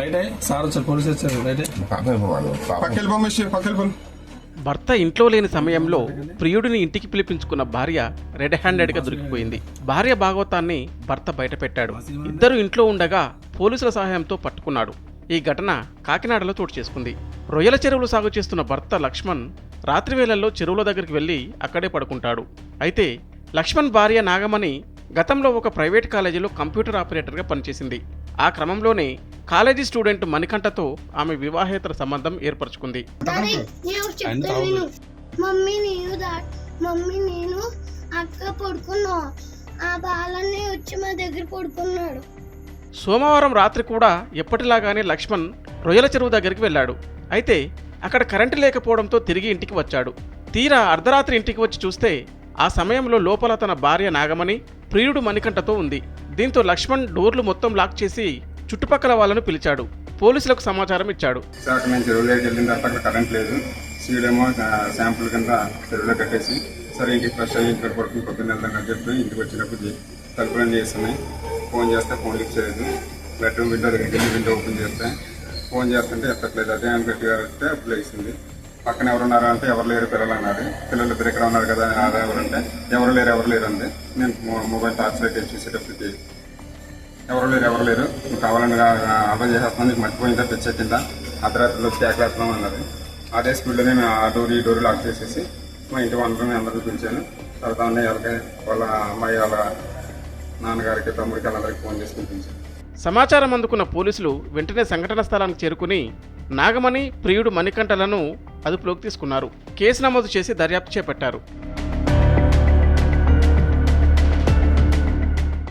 Right అయ్యి sir వచ్చారు police వచ్చారు రైట్. అయ్యి. పక్కెళ్ళి పంపించి పక్కెళ్ళి పంపి భర్త ఇంట్లో లేని సమయంలో ప్రియుడిని ఇంటికి పిలిపించుకున్న భార్య రెడ్ హ్యాండెడ్గా దొరికిపోయింది. భార్య భాగవతాన్ని భర్త బయటపెట్టాడు. ఇద్దరు ఇంట్లో ఉండగా పోలీసుల సహాయంతో పట్టుకున్నాడు. ఈ ఘటన కాకినాడలో చోటు చేసుకుంది. రొయ్యల చెరువులు సాగు చేస్తున్న భర్త లక్ష్మణ్ రాత్రి వేళల్లో చెరువుల దగ్గరికి వెళ్ళి అక్కడే పడుకుంటాడు. అయితే లక్ష్మణ్ భార్య నాగమణి గతంలో ఒక ప్రైవేట్ కాలేజీలో కంప్యూటర్ ఆపరేటర్గా పనిచేసింది. ఆ క్రమంలోనే కాలేజీ స్టూడెంట్ మణికంఠతో ఆమె వివాహేతర సంబంధం ఏర్పరచుకుంది. డాడీ నేను చెప్తాను విను. మమ్మీ నేను దా మమ్మీ నేను అక్క పడుకున్నాం. ఆ బాలన్నీ వచ్చి మా దగ్గర పడుకున్నాడు. సోమవారం రాత్రి కూడా ఎప్పటిలాగానే లక్ష్మణ్ రొయ్యల చెరువు దగ్గరికి వెళ్ళాడు. అయితే అక్కడ కరెంటు లేకపోవడంతో తిరిగి ఇంటికి వచ్చాడు. తీరా అర్ధరాత్రి ఇంటికి వచ్చి చూస్తే ఆ సమయంలో లోపల తన భార్య నాగమణి ప్రియుడు మణికంఠతో ఉంది. దీంతో లక్ష్మణ్ డోర్లు మొత్తం లాక్ చేసి చుట్టుపక్కల వాళ్ళను పిలిచాడు. పోలీసులకు సమాచారం ఇచ్చాడు. సార్ అక్కడ నేను చెరువులోకి వెళ్ళిన తర్వాత అక్కడ కరెంట్ లేదు. సీడేమో శాంపుల్ కింద చెరువులో కట్టేసి సరే ఇంటికి ఫ్రెష్ అయ్యి ఇక్కడ పడుకుని పొద్దున్న వెళ్దాం అని చెప్పి ఇంటికి వచ్చినప్పుడు జీ- తలుపులన్నీ చేస్తున్నాయి ఫోన్ చేస్తే ఫోన్ లిఫ్ట్ చేయదు బెడ్రూమ్ విండో దగ్గరికి వెళ్ళి విండో ఓపెన్ చేస్తే ఫోన్ చేస్తుంటే ఎత్తట్లేదు. అదే అని గట్టిగా వస్తే అప్పుడు లేచింది పక్కన ఎవరున్నారా అంటే ఎవరు లేరు పిల్లలు అన్నారు. పిల్లలు ఇద్దరు ఇక్కడ ఉన్నారు కదా అదే ఎవరంటే ఎవరు లేరు ఎవరు లేరు అంది. నేను మొ- మొబైల్ టార్చ్ లైట్ వేసి చూసేటప్పటికి ఎవరు లేరు ఎవరు లేరు. నువ్వు కావాలని అర్థం చేసేస్తున్నాను నీకు మర్చిపోయిందా తెచ్చేకిందా అర్ధరాత్రిలో వచ్చి ఏకరాత్రం అన్నది అదే స్పీడ్లోనే మేము ఆ డోర్ ఈ డోర్ లాక్ చేసేసి మా ఇంటి వాళ్ళని అందరూ పిలిచాను. తర్వాత అన్నయ్య వాళ్ళకి వాళ్ళ అమ్మాయి వాళ్ళ నాన్నగారికి తమ్ముడికి వాళ్ళందరికీ ఫోన్ చేసి పిలిపించాను. సమాచారం అందుకున్న పోలీసులు వెంటనే సంఘటన స్థలానికి చేరుకుని నాగమణి ప్రియుడు మణికంఠలను అదుపులోకి తీసుకున్నారు. కేసు నమోదు చేసి దర్యాప్తు చేపట్టారు.